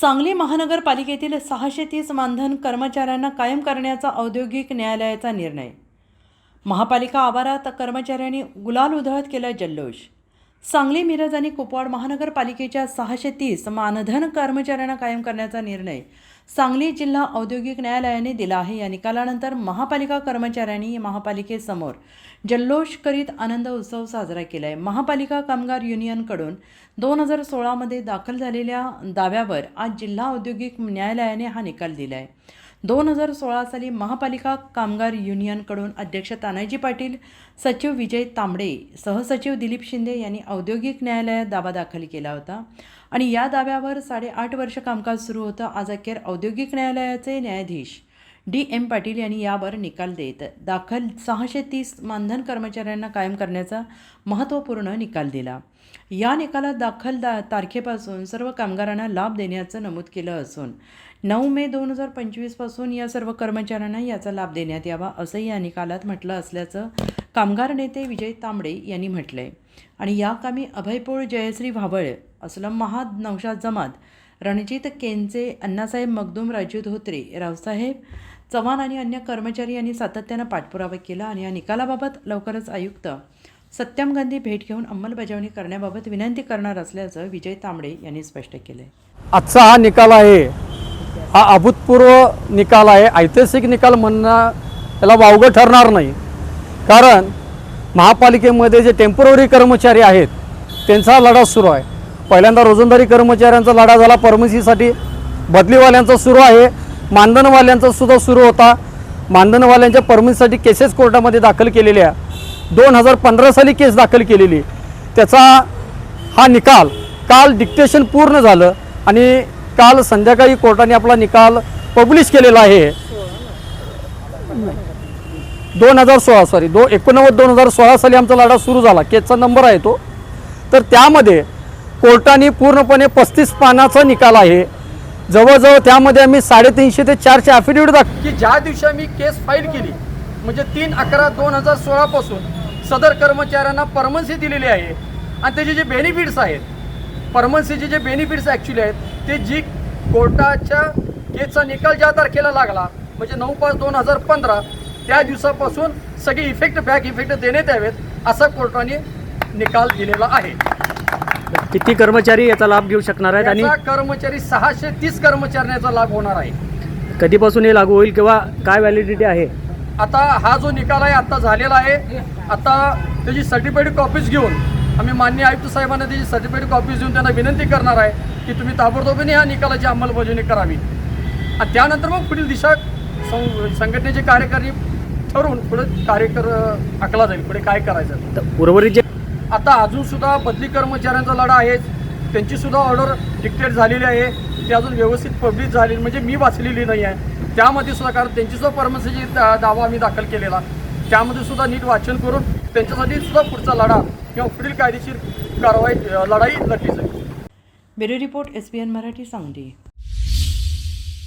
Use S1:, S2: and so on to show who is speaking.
S1: सांगली महानगरपालिकेतील सहाशे तीस मानधन कर्मचाऱ्यांना कायम करण्याचा औद्योगिक न्यायालयाचा निर्णय. महापालिका आवारात कर्मचाऱ्यांनी गुलाल उधळत केला जल्लोष. सांगली मिरज आणि कुपवाड महानगरपालिकेच्या सहाशे तीस मानधन कर्मचाऱ्यांना कायम करण्याचा निर्णय सांगली जिल्हा औद्योगिक न्यायालयाने दिला आहे. या निकालानंतर महापालिका कर्मचाऱ्यांनी महापालिकेसमोर जल्लोष करीत आनंद उत्सव साजरा केला आहे महापालिका कामगार युनियनकडून दोन हजार सोळामध्ये दाखल झालेल्या दाव्यावर आज जिल्हा औद्योगिक न्यायालयाने हा निकाल दिला आहे दोन हजार सोळा साली महापालिका कामगार युनियनकडून अध्यक्ष तानाजी पाटील सचिव विजय तांबडे सहसचिव दिलीप शिंदे यांनी औद्योगिक न्यायालयात दावा दाखल केला होता. आणि या दाव्यावर साडेआठ वर्ष कामकाज सुरू होतं. आज अखेर औद्योगिक न्यायालयाचे न्यायाधीश डी एम पाटील यांनी यावर निकाल देत दाखल सहाशे तीस मानधन कर्मचाऱ्यांना कायम करण्याचा महत्त्वपूर्ण निकाल दिला. या निकालात दाखल दा तारखेपासून सर्व कामगारांना लाभ देण्याचं नमूद केलं असून नऊ मे दोन हजार पंचवीसपासून या सर्व कर्मचाऱ्यांना याचा लाभ देण्यात यावा असंही या निकालात म्हटलं असल्याचं कामगार नेते विजय तांबडे यांनी म्हटलं आहे आणि या कामी अभयपोळ जयश्री भावळ असलम महाद नौशाद जमात रणजित केंचे अण्णासाहेब मगदूम राजू धोत्रे रावसाहेब चव्हाण आणि अन्य कर्मचारी यांनी सातत्यानं पाठपुरावा केला आणि या निकालाबाबत लवकरच आयुक्त सत्यम गांधी भेट घेऊन अंमलबजावणी करण्याबाबत विनंती करणार असल्याचं विजय तांबडे यांनी स्पष्ट केलं आहे
S2: आजचा हा निकाल आहे हा अभूतपूर्व निकाल आहे. ऐतिहासिक निकाल म्हणणं त्याला वावगं ठरणार नाही. कारण महापालिकेमध्ये जे टेंपररी कर्मचारी आहेत त्यांचा लढा सुरू आहे. पहिल्यांदा रोजंदारी कर्मचाऱ्यांचा लढा झाला परमसीसाठी बदलीवाल्यांचा सुरू आहे. मानधनवाल्यांचा सुद्धा सुरू होता. मानधनवाल्यांच्या परमिटसाठी केसेस कोर्टामध्ये दाखल केलेल्या दोन हजार पंधरा साली केस दाखल केलेली. त्याचा हा निकाल काल डिक्टेशन पूर्ण झालं आणि काल संध्याकाळी कोर्टाने आपला निकाल पब्लिश केलेला आहे. दोन हजार सोळा सॉरी दो एकोणनव्वद दोन हजार सोळा साली आमचा लढा सुरू झाला. केसचा नंबर आहे तो. तर त्यामध्ये कोर्टाने पूर्णपणे पस्तीस पानाचा निकाल आहे. जवळजवळ त्यामध्ये आम्ही साडेतीनशे ते चारशे ॲफिडेविट दाख की ज्या दिवशी आम्ही केस फाईल केली म्हणजे तीन अकरा दोन हजार सोळापासून सदर कर्मचाऱ्यांना परमन्सी दिलेली आहे. आणि त्याचे जे बेनिफिट्स आहेत परमन्सीचे जे बेनिफिट्स ॲक्च्युली आहेत ते जी कोर्टाच्या केसचा निकाल ज्या तारखेला लागला म्हणजे नऊ पाच दोन हजार पंधरा त्या दिवसापासून सगळे इफेक्ट बॅक इफेक्ट देण्यात यावेत असा कोर्टाने निकाल दिलेला आहे.
S3: किती कर्मचारी याचा लाभ घेऊ शकणार आहेत आणि
S2: याचा कर्मचारी सहाशे तीस कर्मचाऱ्यांचा लाभ होणार आहे.
S3: कधीपासून हे लागू होईल किंवा काय व्हॅलिडिटी आहे?
S2: आता हा जो निकाल आहे आता झालेला आहे. आता त्याची सर्टिफाईड कॉपीज घेऊन आम्ही मान्य आयुक्त साहेबांना त्याची सर्टिफाईड कॉपीज देऊन त्यांना विनंती करणार आहे की तुम्ही ताबडतोबीने ह्या निकालाची अंमलबजावणी करावी. आणि त्यानंतर मग पुढील दिशा सं संघटनेचे कार्यकारी ठरवून पुढे कार्य कर आखला जाईल. पुढे काय करायचं?
S3: तर उर्वरित जे
S2: आता अजूनसुद्धा बदली कर्मचाऱ्यांचा लढा आहे. त्यांचीसुद्धा ऑर्डर डिक्टेट झालेली आहे. ती अजून व्यवस्थित पब्लिश झालेली म्हणजे मी वाचलेली नाही आहे. त्यामध्ये सुद्धा कारण त्यांचीसुद्धा परमसीची दावा आम्ही दाखल केलेला. त्यामध्ये सुद्धा नीट वाचन करून त्यांच्यासाठी सुद्धा पुढचा लढा किंवा पुढील कायदेशीर कारवाई लढाई लढली जाईल.
S1: Bureau report S N Marathi Sangli.